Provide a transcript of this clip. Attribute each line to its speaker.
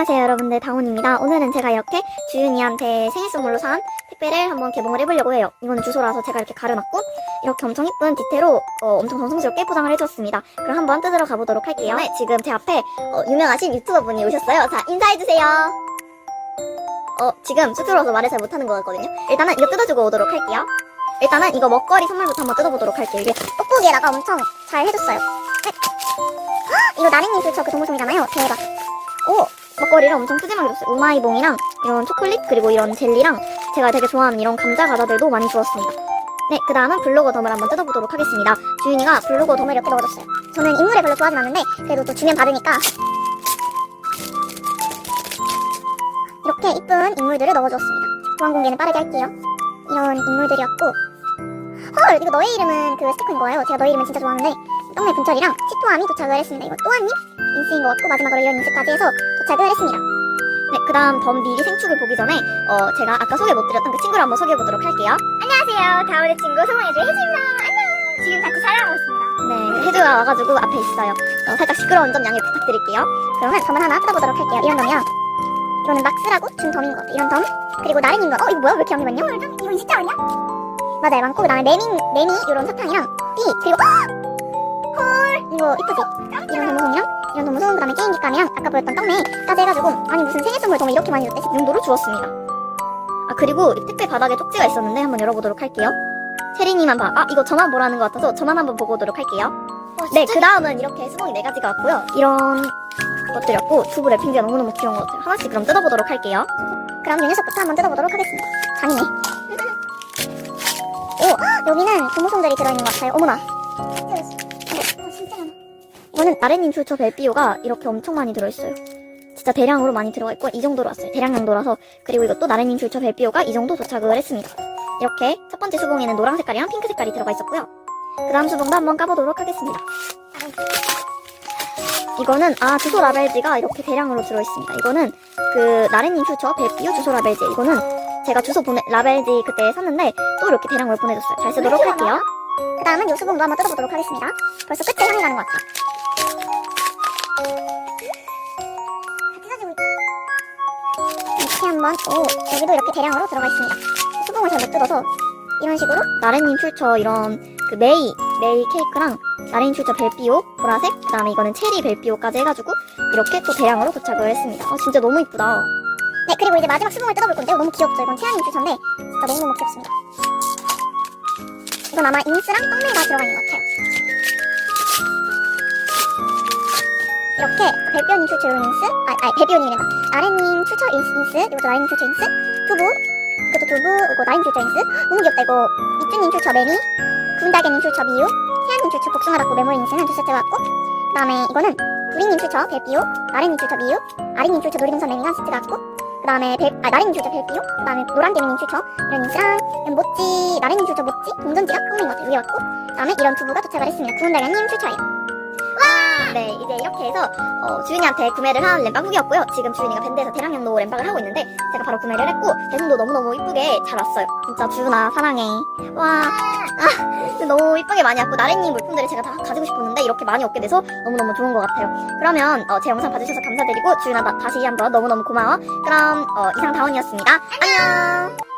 Speaker 1: 안녕하세요 여러분들. 다운입니다. 오늘은 제가 이렇게 주윤이한테 생일 선물로 산 택배를 한번 개봉을 해보려고 해요. 이거는 주소라서 제가 이렇게 가려놨고 이렇게 엄청 이쁜 디테일로 어, 엄청 정성스럽게 포장을 해줬습니다. 그럼 한번 뜯으러 가보도록 할게요. 네, 지금 제 앞에 어, 유명하신 유튜버 분이 오셨어요. 자 인사해주세요. 어 지금 쑥스러워서 말을 잘 못하는 것 같거든요. 일단은 이거 뜯어주고 오도록 할게요. 일단은 이거 먹거리 선물부터 한번 뜯어보도록 할게요. 이게 떡볶이에다가 엄청 잘 해줬어요. 네. 헉, 이거 나린님 줄저 그 동물송이잖아요. 대박. 오! 먹거리를 엄청 푸짐하게 줬어요. 우마이봉이랑 이런 초콜릿 그리고 이런 젤리랑 제가 되게 좋아하는 이런 감자 과자들도 많이 주었습니다. 네, 그 다음은 블로거 덤을 한번 뜯어보도록 하겠습니다. 주인이가 블로거 덤을 이렇게 넣어줬어요. 저는 인물에 별로 좋아하진 않는데 그래도 또 주면 받으니까 이렇게 이쁜 인물들을 넣어주었습니다. 보안 공개는 빠르게 할게요. 이런 인물들이었고 헐! 이거 너의 이름은 그 스티커인 거예요. 제가 너의 이름은 진짜 좋아하는데 떡내 분철이랑 치토함이 도착을 했습니다. 이거 또한님 인스인 것 같고 마지막으로 이런 인스까지 해서 도착을 했습니다. 네, 그 다음 덤 미리 생축을 보기 전에 어, 제가 아까 소개 못 드렸던 그 친구를 한번 소개해보도록 할게요. 안녕하세요. 다운의 친구 소문해줄 혜주입니다. 안녕. 지금 같이 촬영하고 있습니다. 네, 혜주가 와가지고 앞에 있어요. 어, 살짝 시끄러운 점 양해 부탁드릴게요. 그러면 덤을 하나 뜯어보도록 할게요. 이런 덤이요. 이거는 막스라고 준 덤인 것 같아요. 이런 덤. 그리고 나린인 거. 어, 이거 뭐야? 왜 이렇게 양이 많냐? 이건 진짜 아니야? 맞아요. 많고, 그 다음에 레민, 레미, 이런 사탕이랑 삐. 그리고, 어! 헐! 이거 이쁘지? 이런 도무송이랑 이런 도무송, 그 다음에 게임기감이랑 아까 보였던 떡메까지 해가지고 아니 무슨 생일 선물 덤을 이렇게 많이 줬대? 이 정도로 주었습니다. 아 그리고 이 택배 바닥에 쪽지가 있었는데 한번 열어보도록 할게요. 체리님만 봐. 아 이거 저만 보라는 것 같아서 저만 한번 보고 오도록 할게요. 네, 그 다음은 이렇게 수봉이 네 가지가 왔고요. 이런 것들이었고 두부 랩핑지가 너무너무 귀여운 것 같아요. 하나씩 그럼 뜯어보도록 할게요. 그럼 이 녀석부터 한번 뜯어보도록 하겠습니다. 잔이네. 오, 여기는 고무송들이 들어있는 것 같아요. 어머나. 이거는 나래님 출처 벨비오가 이렇게 엄청 많이 들어있어요. 진짜 대량으로 많이 들어가 있고 이 정도로 왔어요. 대량 양도라서 그리고 이것도 나래님 출처 벨비오가 이 정도 도착을 했습니다. 이렇게 첫 번째 수봉에는 노랑 색깔이랑 핑크 색깔이 들어가 있었고요. 그 다음 수봉도 한번 까보도록 하겠습니다. 이거는 아 주소 라벨지가 이렇게 대량으로 들어있습니다. 이거는 그 나래님 출처 벨비오 주소 라벨지 이거는 제가 주소 보내 라벨지 그때 샀는데 또 이렇게 대량으로 보내줬어요. 잘 쓰도록 할게요. 그 다음은 요 수봉도 한번 뜯어보도록 하겠습니다. 벌써 끝에 향이 나는 것 같아 이렇게 한번 오 여기도 이렇게 대량으로 들어가 있습니다. 수봉을 잘 못 뜯어서 이런 식으로 나래님 출처 이런 그 메이 메이 케이크랑 나래님 출처 벨비오 보라색 그 다음에 이거는 체리 벨비오까지 해가지고 이렇게 또 대량으로 도착을 했습니다. 아 진짜 너무 이쁘다. 네 그리고 이제 마지막 수봉을 뜯어볼 건데요. 너무 귀엽죠? 이건 채아님 출처인데 진짜 너무너무 귀엽습니다. 이건 아마 인스랑 떡메가 들어가 있는 것 같아요. 이렇게 출처 이런 인스, 아, 아니 배비오님이란다. 아래님 출처 인스, 이것도 나인 출처 인스, 두부, 이것도 두부, 이거 나인 출처 인스. 너무 귀엽다 이거. 이쭈님 출처 메미, 구운다개님 출처 미유, 세아님 출처 복숭아라고 메모리 인스는 두 세트가 왔고, 그 다음에 이거는 구리님 출처 배비오, 아래님 출처 미유, 아리님 출처 놀이동산 메미가 세트가 왔고, 그 다음에 배, 아, 나린님 출처 벨비오, 그 다음에 노란 개미님 출처 이런 인스랑 이런 모찌, 나린님 출처 모찌, 동전지가 한국인 것 같아요. 위에 왔고, 그 다음에 이런 두부가 도착을 했습니다. 구운다개님 출처예요. 네, 이제 이렇게 해서 어, 주인이한테 구매를 한 램박 후기였고요. 지금 주인이가 밴드에서 대량량도 램박을 하고 있는데 제가 바로 구매를 했고 배송도 너무너무 이쁘게 잘 왔어요. 진짜 주은아 사랑해. 와, 아, 너무 이쁘게 많이 왔고 나래님 물품들을 제가 다 가지고 싶었는데 이렇게 많이 얻게 돼서 너무너무 좋은 것 같아요. 그러면 어, 제 영상 봐주셔서 감사드리고 주인아 나- 다시 한번 너무너무 고마워. 그럼 어, 이상 다운이었습니다. 안녕.